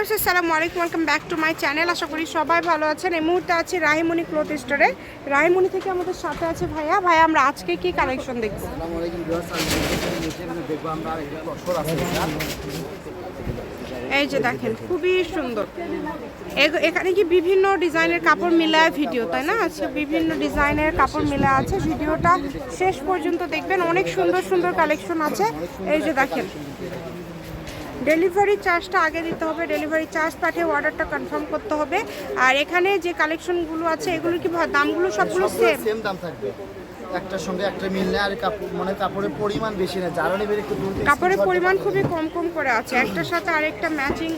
Viewers আসসালামু আলাইকুম welcome back to my channel. আশা করি সবাই ভালো আছেন। এই মুহূর্তে আছি রাহিমণি ক্লথ স্টোরে। রাহিমণি থেকে আমাদের সাথে আছে ভাইয়া। ভাইয়া আমরা আজকে কি কালেকশন দেখব? আসসালামু আলাইকুম ভিউয়ার্স আমি নিচে আমরা একটা তসর আছে এই যে দেখেন খুবই সুন্দর। এখানে কি বিভিন্ন ডিজাইনের কাপড় মিলায় ভিডিও তাই না? আজকে বিভিন্ন ডিজাইনের কাপড় মিলা আছে। ভিডিওটা শেষ পর্যন্ত দেখবেন। অনেক সুন্দর সুন্দর কালেকশন আছে। এই যে দেখেন ডেলিভারি চার্জটা আগে দিতে হবে ডেলিভারি চার্জ পাঠিয়ে অর্ডারটা কনফার্ম করতে হবে। আর এখানে যে কালেকশনগুলো আছে এগুলো কি দামগুলো সবগুলো সেম সেম দাম থাকবে। একটার সঙ্গে একটা মিল নেই আর কাপড় মানে কাপড়ের পরিমাণ বেশি না যারা নেবে একটু দূর কাপড়ের পরিমাণ খুবই কম কম করে আছে। একটার সাথে আরেকটা ম্যাচিং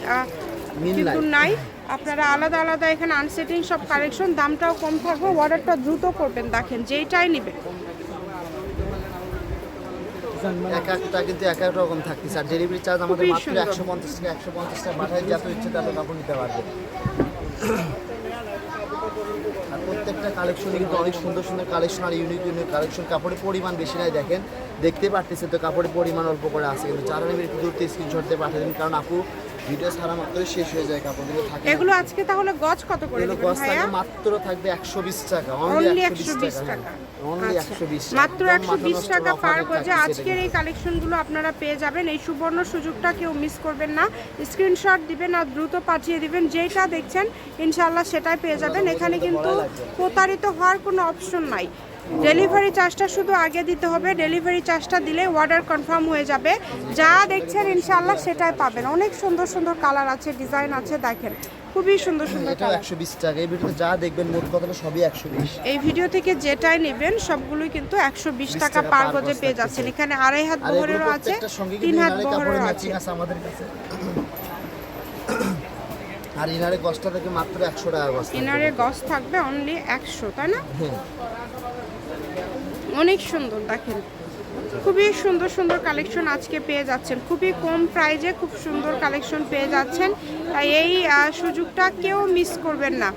কিন্তু নাই। নাই। আপনারা আলাদা আলাদা এখানে আনসেটিং সব কালেকশন দামটাও কম থাকবে অর্ডারটা দ্রুত করবেন দেখেন যেইটাই নেবেন। এক একটা কিন্তু এক এক রকম থাকতেছে। আর ডেলিভারি চার্জ আমাদের মাত্র একশো পঞ্চাশ থেকে একশো পঞ্চাশ টাকা পাঠায় যত ইচ্ছে তত কাপড় নিতে পারবে আর প্রত্যেকটা কালেকশন কিন্তু অনেক সুন্দর সুন্দর কালেকশন আর ইউনিক ইউনিক কালেকশন কাপড়ের পরিমাণ বেশি নাই দেখেন। দেখতে পারতেছে তো কাপড়ের পরিমাণ অল্প করে আছে কিন্তু যারা নেবে একটু দূর থেকে স্ক্রিনশট দিয়ে পাঠিয়ে দিন কারণ আপু ভিডিও ছাড়া মাত্রই শেষ হয়ে যায় কাপড়গুলো থাকে এগুলো আজকে তাহলে গজ কত করে দিবেন কস্ট ভাইয়া? মাত্র থাকবে একশো বিশ টাকা অনলি অনলি একশো বিশ টাকা অনলি আচ্ছা। একশো বিশ মাত্র একশো বিশ টাকা পার গজে আজকের এই কালেকশনগুলো আপনারা পেয়ে যাবেন। এই সুবর্ণ সুযোগটা কেউ মিস করবেন না। স্ক্রিনশট দিবেন আর দ্রুত পাঠিয়ে দিবেন। যেটা দেখছেন ইনশাল্লাহ সেটাই পেয়ে যাবেন। এখানে কিন্তু প্রতারিত হওয়ার কোনো অপশন নাই। ডেলিভারি চার্জটা শুধু আগে দিতে হবে। ডেলিভারি চার্জটা দিলে অর্ডার কনফার্ম হয়ে যাবে। যা দেখছেন ইনশাল্লাহ সেটাই পাবেন। অনেক সুন্দর সুন্দর কালার আছে ডিজাইন আছে দেখেন। খুবই সুন্দর সুন্দর কালার একশো বিশ টাকা। এই ভিডিওতে যা দেখবেন মোট কথাটা সবই একশো বিশ। এই ভিডিও থেকে যেটাই নেবেন সবগুলোই কিন্তু একশো বিশ টাকা টাকা পার গজে পেয়ে যাচ্ছেন। এখানে আড়াই হাত বহরেরও আছে তিন হাত বহরেরও আছে। আমাদের কাছে। আর ইনারে কষ্টটা থেকে মাত্র একশো টাকা গজ থাকবে। ইনারের গজ থাকবে অনলি একশো তাই না? হ্যাঁ। অনেক সুন্দর, দেখেন। খুবই সুন্দর সুন্দর কালেকশন আজকে পেয়ে যাচ্ছেন। খুবই কম প্রাইজে খুব সুন্দর কালেকশন পেয়ে যাচ্ছেন। তাই এই সুযোগটা কেউ মিস করবেন না।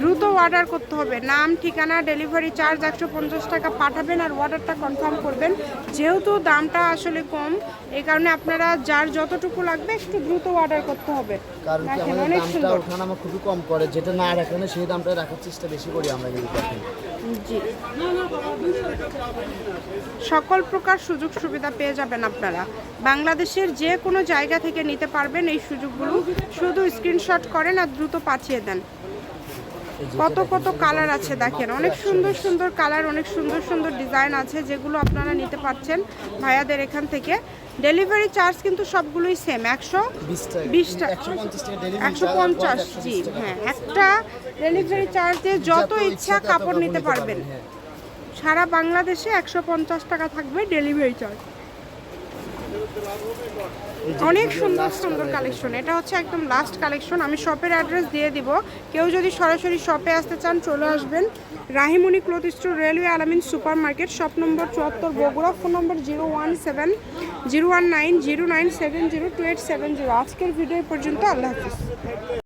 দ্রুত অর্ডার করতে হবে। নাম ঠিকানা ডেলিভারি চার্জ একশো পঞ্চাশ টাকা পাঠাবেন আর অর্ডারটা কনফার্ম করবেন। যেহেতু দামটা আসলে কম এই কারণে আপনারা যার যতটুকু লাগবে একটু দ্রুত অর্ডার করতে হবে। কারণ কি আমাদের অনেক দামটা সুন্দর। ওঠানামা খুবই কম করে যেটা না রাখানো সেই দামটা রাখার চেষ্টা বেশি করি আমরা কিন্তু জি। সকল প্রকার সুযোগ সুবিধা পেয়ে যাবেন আপনারা। বাংলাদেশের যে কোনো জায়গা থেকে নিতে পারবেন এই সুযোগগুলো। শুধু স্ক্রিনশট করেন আর দ্রুত পাঠিয়ে দেন। কত কত কালার আছে দেখেন। অনেক সুন্দর সুন্দর কালার অনেক সুন্দর সুন্দর ডিজাইন আছে যেগুলো আপনারা নিতে পারছেন ভাইয়াদের এখান থেকে। ডেলিভারি চার্জ কিন্তু সবগুলোই সেম একশো বিশ টাকা। একশো পঞ্চাশ জি হ্যাঁ একটা ডেলিভারি চার্জ দিয়ে যত ইচ্ছা কাপড় নিতে পারবেন। হ্যাঁ। সারা বাংলাদেশে একশো পঞ্চাশ টাকা থাকবে ডেলিভারি চার্জ অনেক সুন্দর সুন্দর কালেকশন এটা হচ্ছে একদম লাস্ট কালেকশন আমি শপের অ্যাড্রেস দিয়ে দিব। কেউ যদি সরাসরি শপে আসতে চান, চলে আসবেন। Rahimuni cloth store railway Alamin super market shop number চুয়াত্তর, Bogura phone number zero one seven zero one nine zero nine seven zero two eight seven zero আজকের ভিডিও পর্যন্ত, আল্লাহ হাফিজ।